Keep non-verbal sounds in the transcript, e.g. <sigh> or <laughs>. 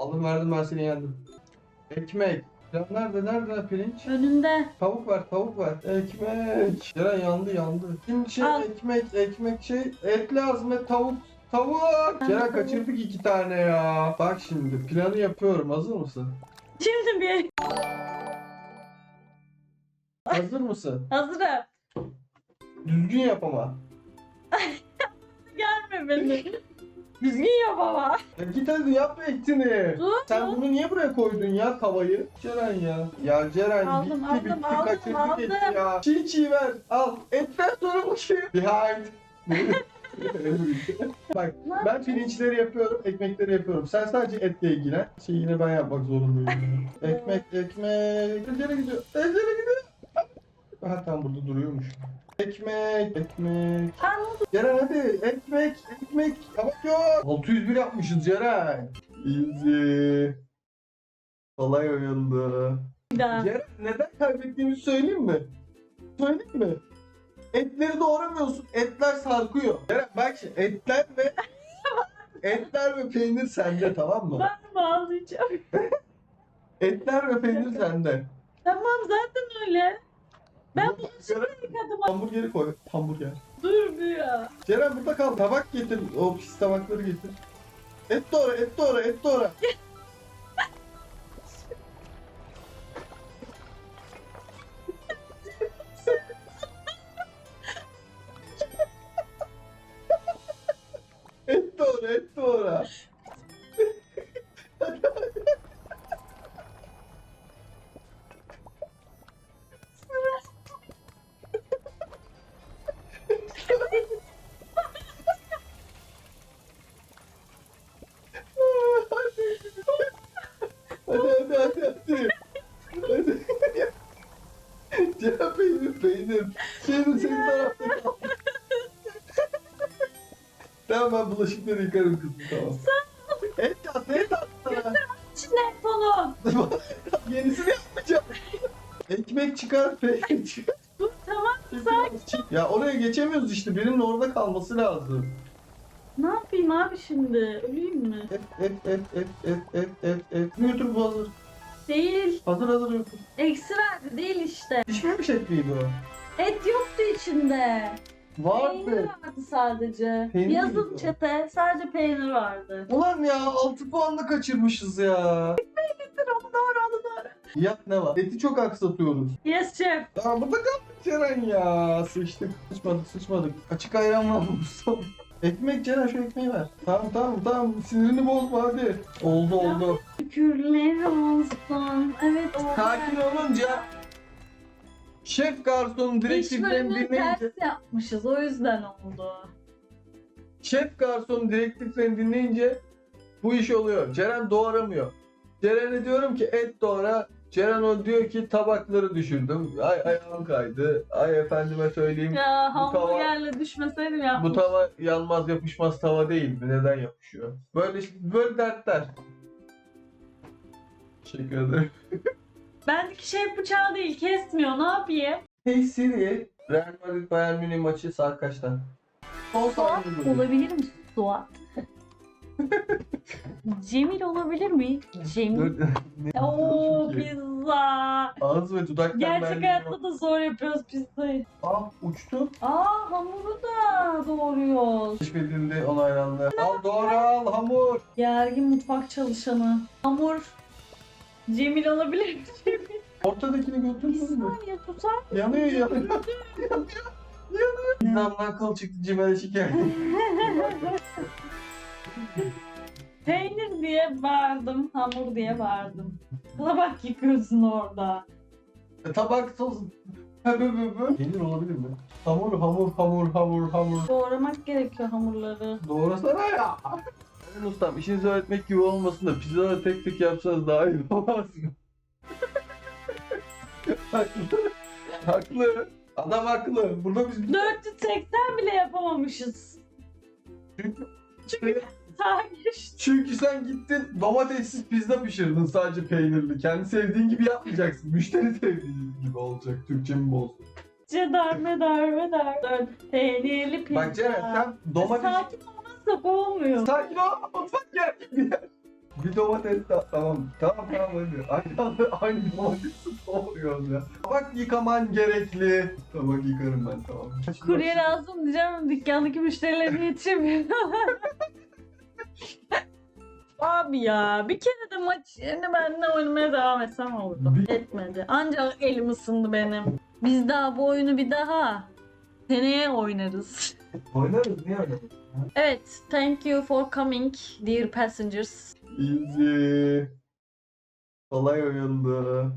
Aldım verdim ben seni yendim. Ekmek. Ya nerede nerede pirinç? Önünde. Tavuk ver tavuk ver. Ekmek. Ceren yandı yandı. Şimdi şey Al. ekmek ekmek şey et lazım et tavuk. Tavuk. Ceren kaçırdık iki tane ya. Bak şimdi planı yapıyorum hazır mısın? Şimdi bir Hazır mısın? <laughs> hazırım. Düzgün yap ama. <laughs> Gelme beni. Düzgün yap ama. Git hadi yap etini. Dur. Sen bunu niye buraya koydun ya tavayı? Ceren ya. Ya Ceren Aldım, bitti aldım, bitti aldım, kaçırdık aldım. eti ya. Çiğ çiğ ver al. Etten sonra bu şey. Behind. <laughs> Bak ben pirinçleri yapıyorum, ekmekleri yapıyorum. Sen sadece etle ilgilen. Şey yine ben yapmak zorundayım. <laughs> ekmek, ekmek. Ecele gidiyor. Ecele gidiyor. Ha tam burada duruyormuş. Ekmek, ekmek. Anladım. Ceren hadi ekmek, ekmek. Yavaş yok. 601 yapmışız Ceren. Easy. Kolay oyundu. Daha. Ceren neden kaybettiğimizi söyleyeyim mi? Söyleyeyim mi? Etleri doğramıyorsun. Etler sarkıyor. Ceren bak şimdi etler ve <laughs> etler ve peynir sende tamam mı? Ben bağlayacağım. <laughs> Etler ve peynir sende. Tamam zaten öyle. Ben Burada- Ceren, Yıkadım. hamburgeri koy. Hamburger. Dur bir ya. Ceren burada kal. Tabak getir. O pis tabakları getir. Et doğra, et doğra, et doğra. Peynir. Peynir senin tarafta kaldı. tamam ben bulaşıkları yıkarım kızım tamam. Et at et at sana. İçinde falan. <laughs> Yenisini yapmayacağım. Ekmek çıkar peynir çıkar. Dur tamam. Ya oraya geçemiyoruz işte birinin orada kalması lazım. Ne yapayım abi şimdi? Öleyim mi? Et et et et et et et et. Götür bu hazır. Değil. Hazır hazır götür. Ekstra değil işte. Pişmemiş et miydi o? Et yoktu içinde. Peynir Vardı. vardı sadece. Peynir Yazın miydi o? çete sadece peynir vardı. Ulan ya 6 puanla kaçırmışız ya. Onu doğru onu doğru. Yap ne var? Eti çok aksatıyoruz. Yes şef. Tamam burada kaldık Ceren ya. Sıçtık. Sıçmadık sıçmadık. Açık ayran var mı? Ekmek Ceren şu ekmeği ver. Tamam tamam tamam sinirini bozma hadi. Oldu oldu. Şükürler olsun. Evet oldu. Sakin olunca şef garsonun direktiflerini dinleyince ters yapmışız o yüzden oldu. şef garsonun direktiflerini dinleyince bu iş oluyor. Ceren doğramıyor. Ceren'e diyorum ki et doğra. Ceren o diyor ki tabakları düşürdüm. Ay ayağım kaydı. Ay efendime söyleyeyim. Ya Bu tava- hamburgerle düşmeseydim ya. Bu tava yanmaz yapışmaz tava değil mi? Neden yapışıyor? Böyle böyle dertler. Teşekkür ederim. Bendeki şef bıçağı değil kesmiyor ne yapayım? Hey Siri, Real Madrid Bayern Münih maçı saat kaçta? Son Suat saniye olabilir mi Suat? <laughs> Cemil olabilir mi? Cemil. Dur, ne Oo pizza. Ağız ve dudak Gerçek hayatta da zor yapıyoruz pizzayı. Aa uçtu. Aa hamuru da doğruyoruz. Keşfedildi onaylandı. Al doğru al hamur. Gergin mutfak çalışanı. Hamur. Cemil olabilir mi? Cemil. Ortadakini Bir götürdün mü? saniye tutar. Yanıyor yanıyor. yanıyor. Yanıyor. Bizden kıl çıktı cimere şikayet. <laughs> Peynir diye bağırdım, hamur diye bağırdım. Tabak yıkıyorsun orada. E, Tabak sos. Peynir olabilir mi? Hamur hamur hamur hamur hamur. Doğramak gerekiyor hamurları. Doğrasana ya. Ben ustam işinizi öğretmek gibi olmasın da pizzaları tek tek yapsanız daha iyi olmaz mı? <laughs> haklı. Haklı. Adam haklı. Burada biz 480 bile yapamamışız. çünkü, Sakin. çünkü sen gittin domatessiz pizza pişirdin sadece peynirli. Kendi sevdiğin gibi yapmayacaksın. Müşteri sevdiği gibi olacak. Türkçemi bozdun. Darbe darbe darbe. Peynirli pizza. Bak Ceren sen domates... Sakin olmazsak olmuyor. Sakin ol. Mutfak yer. Bir domates de tamam. Tamam tamam hadi. Aynı aynı domatesi doğruyoruz ya. Tabak yıkaman gerekli. Tabak yıkarım ben tamam. Kurye lazım diyeceğim. Dükkandaki müşterilerine <laughs> yetişemiyorum. Abi ya bir kere de maç yerine ben de oynamaya devam etsem olurdu. Bir- Etmedi. Ancak elim ısındı benim. Biz daha bu oyunu bir daha seneye oynarız. Oynarız niye oynarız? Evet, thank you for coming dear passengers. Easy. Kolay oyundu.